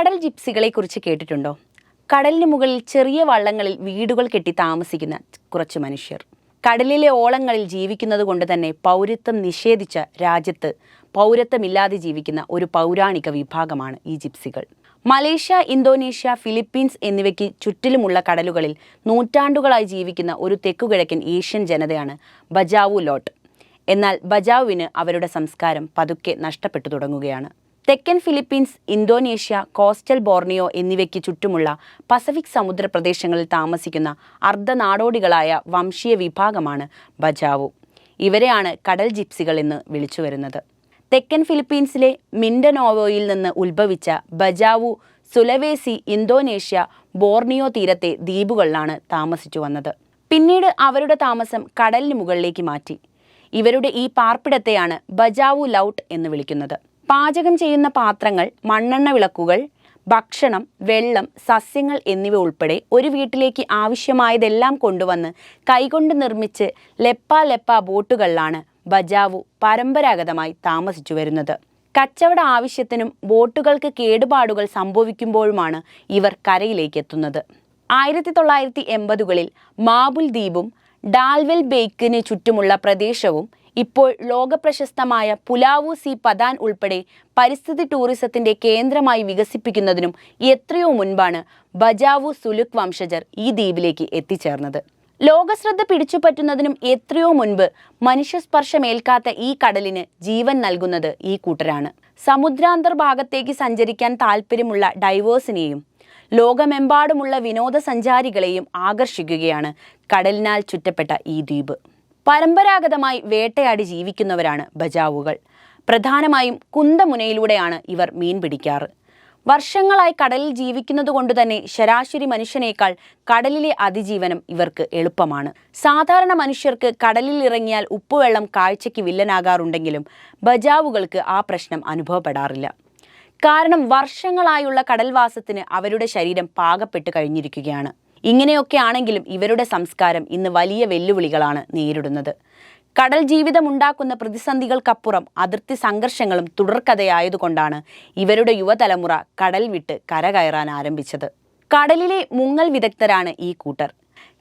കടൽ ജിപ്സികളെ കുറിച്ച് കേട്ടിട്ടുണ്ടോ? കടലിന് മുകളിൽ ചെറിയ വള്ളങ്ങളിൽ വീടുകൾ കെട്ടി താമസിക്കുന്ന കുറച്ച് മനുഷ്യർ. കടലിലെ ഓളങ്ങളിൽ ജീവിക്കുന്നത് കൊണ്ട് തന്നെ പൗരത്വം നിഷേധിച്ച രാജ്യത്ത് പൗരത്വമില്ലാതെ ജീവിക്കുന്ന ഒരു പൗരാണിക വിഭാഗമാണ് ഈ ജിപ്സികൾ. മലേഷ്യ ഇന്തോനേഷ്യ ഫിലിപ്പീൻസ് എന്നിവയ്ക്ക് ചുറ്റിലുമുള്ള കടലുകളിൽ നൂറ്റാണ്ടുകളായി ജീവിക്കുന്ന ഒരു തെക്കുകിഴക്കൻ ഏഷ്യൻ ജനതയാണ് ബജാവു ലോട്ട്. എന്നാൽ ബജാവുവിന് അവരുടെ സംസ്കാരം പതുക്കെ നഷ്ടപ്പെട്ടു തുടങ്ങുകയാണ്. തെക്കൻ ഫിലിപ്പീൻസ് ഇന്തോനേഷ്യ കോസ്റ്റൽ ബോർണിയോ എന്നിവയ്ക്ക് ചുറ്റുമുള്ള പസഫിക് സമുദ്ര പ്രദേശങ്ങളിൽ താമസിക്കുന്ന അർദ്ധനാടോടികളായ വംശീയ വിഭാഗമാണ് ബജാവു. ഇവരെയാണ് കടൽ ജിപ്സികൾ എന്ന് വിളിച്ചു വരുന്നത്. തെക്കൻ ഫിലിപ്പീൻസിലെ മിൻഡനോവോയിൽ നിന്ന് ഉത്ഭവിച്ച ബജാവു സുലവേസി ഇന്തോനേഷ്യ ബോർണിയോ തീരത്തെ ദ്വീപുകളിലാണ് താമസിച്ചു വന്നത്. പിന്നീട് അവരുടെ താമസം കടലിന് മുകളിലേക്ക് മാറ്റി. ഇവരുടെ ഈ പാർപ്പിടത്തെയാണ് ബജാവു ലൗട്ട് എന്ന് വിളിക്കുന്നത്. പാചകം ചെയ്യുന്ന പാത്രങ്ങൾ മണ്ണെണ്ണ വിളക്കുകൾ ഭക്ഷണം വെള്ളം സസ്യങ്ങൾ എന്നിവ ഉൾപ്പെടെ ഒരു വീട്ടിലേക്ക് ആവശ്യമായതെല്ലാം കൊണ്ടുവന്ന് കൈകൊണ്ട് നിർമ്മിച്ച് ലെപ്പ ലെപ്പ ബോട്ടുകളിലാണ് ബജാവു പരമ്പരാഗതമായി താമസിച്ചു വരുന്നത്. കച്ചവട ആവശ്യത്തിനും ബോട്ടുകൾക്ക് കേടുപാടുകൾ സംഭവിക്കുമ്പോഴുമാണ് ഇവർ കരയിലേക്ക് എത്തുന്നത്. ആയിരത്തി തൊള്ളായിരത്തി എൺപതുകളിൽ മാബുൽ ദ്വീപും ഡാൽവെൽ ബേക്കിന് ചുറ്റുമുള്ള പ്രദേശവും ഇപ്പോൾ ലോകപ്രശസ്തമായ പുലാവു സി പതാൻ ഉൾപ്പെടെ പരിസ്ഥിതി ടൂറിസത്തിന്റെ കേന്ദ്രമായി വികസിപ്പിക്കുന്നതിനും എത്രയോ മുൻപാണ് ബജാവു സുലുക് വംശജർ ഈ ദ്വീപിലേക്ക് എത്തിച്ചേർന്നത്. ലോകശ്രദ്ധ പിടിച്ചുപറ്റുന്നതിനും എത്രയോ മുൻപ് മനുഷ്യസ്പർശമേൽക്കാത്ത ഈ കടലിന് ജീവൻ നൽകുന്നത് ഈ കൂട്ടരാണ്. സമുദ്രാന്തർ ഭാഗത്തേക്ക് സഞ്ചരിക്കാൻ താല്പര്യമുള്ള ഡൈവേഴ്സിനെയും ലോകമെമ്പാടുമുള്ള വിനോദസഞ്ചാരികളെയും ആകർഷിക്കുകയാണ് കടലിനാൽ ചുറ്റപ്പെട്ട ഈ ദ്വീപ്. പരമ്പരാഗതമായി വേട്ടയാടി ജീവിക്കുന്നവരാണ് ബജാവുകൾ. പ്രധാനമായും കുന്തമുനയിലൂടെയാണ് ഇവർ മീൻ പിടിക്കാറ്. വർഷങ്ങളായി കടലിൽ ജീവിക്കുന്നതുകൊണ്ട് തന്നെ ശരാശരി മനുഷ്യനേക്കാൾ കടലിലെ അതിജീവനം ഇവർക്ക് എളുപ്പമാണ്. സാധാരണ മനുഷ്യർക്ക് കടലിൽ ഇറങ്ങിയാൽ ഉപ്പുവെള്ളം കാഴ്ചയ്ക്ക് വില്ലനാകാറുണ്ടെങ്കിലും ബജാവുകൾക്ക് ആ പ്രശ്നം അനുഭവപ്പെടാറില്ല. കാരണം വർഷങ്ങളായുള്ള കടൽവാസത്തിന് അവരുടെ ശരീരം പാകപ്പെട്ട് കഴിഞ്ഞിരിക്കുകയാണ്. ഇങ്ങനെയൊക്കെ ആണെങ്കിലും ഇവരുടെ സംസ്കാരം ഇന്ന് വലിയ വെല്ലുവിളികളാണ് നേരിടുന്നത്. കടൽ ജീവിതം ഉണ്ടാക്കുന്ന പ്രതിസന്ധികൾക്കപ്പുറം അതിർത്തി സംഘർഷങ്ങളും തുടർക്കഥയായതുകൊണ്ടാണ് ഇവരുടെ യുവതലമുറ കടൽ വിട്ട് കരകയറാൻ ആരംഭിച്ചത്. കടലിലെ മുങ്ങൽ വിദഗ്ധരാണ് ഈ കൂട്ടർ.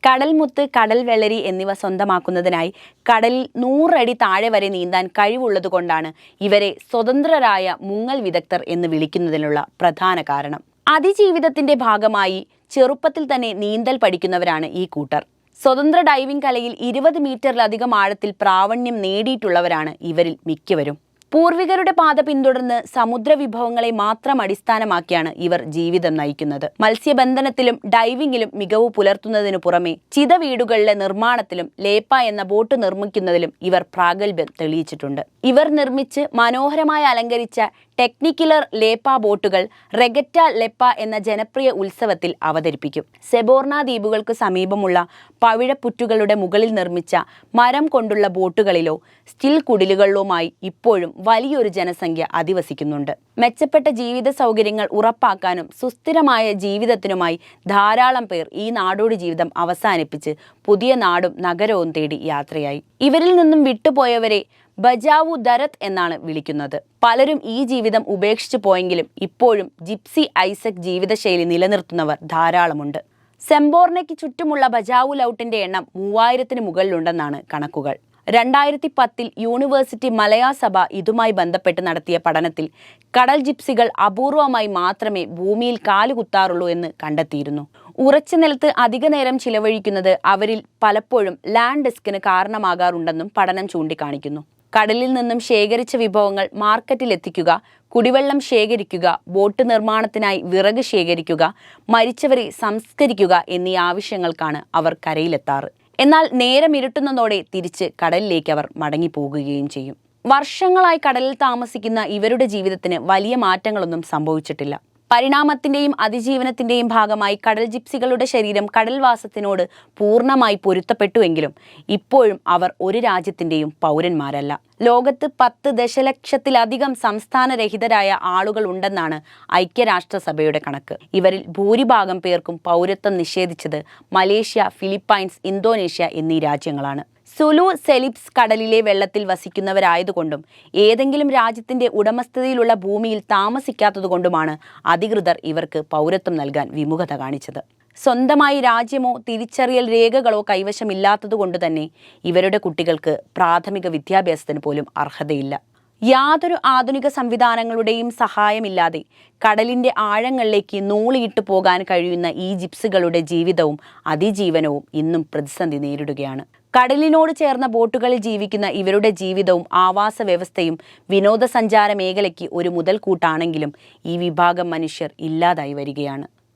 കടൽമുത്ത് കടൽ വെള്ളരി എന്നിവ സ്വന്തമാക്കുന്നതിനായി കടലിൽ നൂറടി താഴെ വരെ നീന്താൻ കഴിവുള്ളതുകൊണ്ടാണ് ഇവരെ സ്വതന്ത്രരായ മുങ്ങൽ വിദഗ്ധർ എന്ന് വിളിക്കുന്നതിനുള്ള പ്രധാന കാരണം. അതിജീവിതത്തിന്റെ ഭാഗമായി ചെറുപ്പത്തിൽ തന്നെ നീന്തൽ പഠിക്കുന്നവരാണ് ഈ കൂട്ടർ. സ്വതന്ത്ര ഡൈവിംഗ് കലയിൽ ഇരുപത് മീറ്ററിലധികം ആഴത്തിൽ പ്രാവണ്യം നേടിയിട്ടുള്ളവരാണ് ഇവരിൽ മിക്കവരും. പൂർവികരുടെ പാത പിന്തുടർന്ന് സമുദ്ര വിഭവങ്ങളെ മാത്രം അടിസ്ഥാനമാക്കിയാണ് ഇവർ ജീവിതം നയിക്കുന്നത്. മത്സ്യബന്ധനത്തിലും ഡൈവിംഗിലും മികവ് പുലർത്തുന്നതിനു പുറമെ ചിത വീടുകളിലെ നിർമ്മാണത്തിലും ലേപ്പ എന്ന ബോട്ട് നിർമ്മിക്കുന്നതിലും ഇവർ പ്രാഗൽഭ്യം തെളിയിച്ചിട്ടുണ്ട്. ഇവർ നിർമ്മിച്ച് മനോഹരമായി അലങ്കരിച്ച ടെക്നിക്കുലർ ലേപ്പ ബോട്ടുകൾ റെഗറ്റ ലെപ്പ എന്ന ജനപ്രിയ ഉത്സവത്തിൽ അവതരിപ്പിക്കും. സെബോർണ ദ്വീപുകൾക്ക് സമീപമുള്ള പവിഴപ്പുറ്റുകളുടെ മുകളിൽ നിർമ്മിച്ച മരം കൊണ്ടുള്ള ബോട്ടുകളിലോ സ്റ്റിൽ കുടിലുകളിലുമായി ഇപ്പോഴും വലിയൊരു ജനസംഖ്യ അധിവസിക്കുന്നുണ്ട്. മെച്ചപ്പെട്ട ജീവിത സൗകര്യങ്ങൾ ഉറപ്പാക്കാനും സുസ്ഥിരമായ ജീവിതത്തിനുമായി ധാരാളം പേർ ഈ നാടോടി ജീവിതം അവസാനിപ്പിച്ച് പുതിയ നാടും നഗരവും തേടി യാത്രയായി. ഇവരിൽ നിന്നും വിട്ടുപോയവരെ ബജാവു ദരത് എന്നാണ് വിളിക്കുന്നത്. പലരും ഈ ജീവിതം ഉപേക്ഷിച്ചു പോയെങ്കിലും ഇപ്പോഴും ജിപ്സി ഐസക് ജീവിതശൈലി നിലനിർത്തുന്നവർ ധാരാളമുണ്ട്. സെംബോർണയ്ക്ക് ചുറ്റുമുള്ള ബജാവു ലൗട്ടിന്റെ എണ്ണം മൂവായിരത്തിന് മുകളിലുണ്ടെന്നാണ് കണക്കുകൾ. രണ്ടായിരത്തി പത്തിൽ യൂണിവേഴ്സിറ്റി മലയാ സഭ ഇതുമായി ബന്ധപ്പെട്ട് നടത്തിയ പഠനത്തിൽ കടൽ ജിപ്സികൾ അപൂർവമായി മാത്രമേ ഭൂമിയിൽ കാലുകുത്താറുള്ളൂ എന്ന് കണ്ടെത്തിയിരുന്നു. ഉറച്ച നിലത്ത് അധിക നേരം ചിലവഴിക്കുന്നത് അവരിൽ പലപ്പോഴും ലാൻഡ് ഡിസ്കിന് കാരണമാകാറുണ്ടെന്നും പഠനം ചൂണ്ടിക്കാണിക്കുന്നു. കടലിൽ നിന്നും ശേഖരിച്ച വിഭവങ്ങൾ മാർക്കറ്റിൽ എത്തിക്കുക കുടിവെള്ളം ശേഖരിക്കുക ബോട്ട് നിർമ്മാണത്തിനായി വിറക് ശേഖരിക്കുക മരിച്ചവരെ സംസ്കരിക്കുക എന്നീ ആവശ്യങ്ങൾക്കാണ് അവർ കരയിലെത്താറ്. എന്നാൽ നേരം ഇരുട്ടുന്നതോടെ തിരിച്ച് കടലിലേക്ക് അവർ മടങ്ങിപ്പോകുകയും ചെയ്യും. വർഷങ്ങളായി കടലിൽ താമസിക്കുന്ന ഇവരുടെ ജീവിതത്തിന് വലിയ മാറ്റങ്ങളൊന്നും സംഭവിച്ചിട്ടില്ല. പരിണാമത്തിന്റെയും അതിജീവനത്തിന്റെയും ഭാഗമായി കടൽ ജിപ്സികളുടെ ശരീരം കടൽവാസത്തിനോട് പൂർണമായി പൊരുത്തപ്പെട്ടുവെങ്കിലും ഇപ്പോഴും അവർ ഒരു രാജ്യത്തിന്റെയും പൗരന്മാരല്ല. ലോകത്ത് പത്ത് ദശലക്ഷത്തിലധികം സംസ്ഥാനരഹിതരായ ആളുകൾ ഉണ്ടെന്നാണ് ഐക്യരാഷ്ട്രസഭയുടെ കണക്ക്. ഇവരിൽ ഭൂരിഭാഗം പേർക്കും പൗരത്വം നിഷേധിച്ചത് മലേഷ്യ ഫിലിപ്പൈൻസ് ഇന്തോനേഷ്യ എന്നീ രാജ്യങ്ങളാണ്. സുലു സെലിപ്സ് കടലിലെ വെള്ളത്തിൽ വസിക്കുന്നവരായതുകൊണ്ടും ഏതെങ്കിലും രാജ്യത്തിന്റെ ഉടമസ്ഥതയിലുള്ള ഭൂമിയിൽ താമസിക്കാത്തതുകൊണ്ടുമാണ് അധികൃതർ ഇവർക്ക് പൗരത്വം നൽകാൻ വിമുഖത കാണിച്ചത്. സ്വന്തമായി രാജ്യമോ തിരിച്ചറിയൽ രേഖകളോ കൈവശമില്ലാത്തതുകൊണ്ട് തന്നെ ഇവരുടെ കുട്ടികൾക്ക് പ്രാഥമിക വിദ്യാഭ്യാസത്തിന് പോലും അർഹതയില്ല. യാതൊരു ആധുനിക സംവിധാനങ്ങളുടെയും സഹായമില്ലാതെ കടലിന്റെ ആഴങ്ങളിലേക്ക് നൂളിയിട്ട് പോകാൻ കഴിയുന്ന ഈ ജിപ്സുകളുടെ ജീവിതവും അതിജീവനവും ഇന്നും പ്രതിസന്ധി നേരിടുകയാണ്. കടലിനോട് ചേർന്ന ബോട്ടുകളിൽ ജീവിക്കുന്ന ഇവരുടെ ജീവിതവും ആവാസ വ്യവസ്ഥയും വിനോദസഞ്ചാര മേഖലയ്ക്ക് ഒരു മുതൽക്കൂട്ടാണെങ്കിലും ഈ വിഭാഗം മനുഷ്യർ ഇല്ലാതായി വരികയാണ്.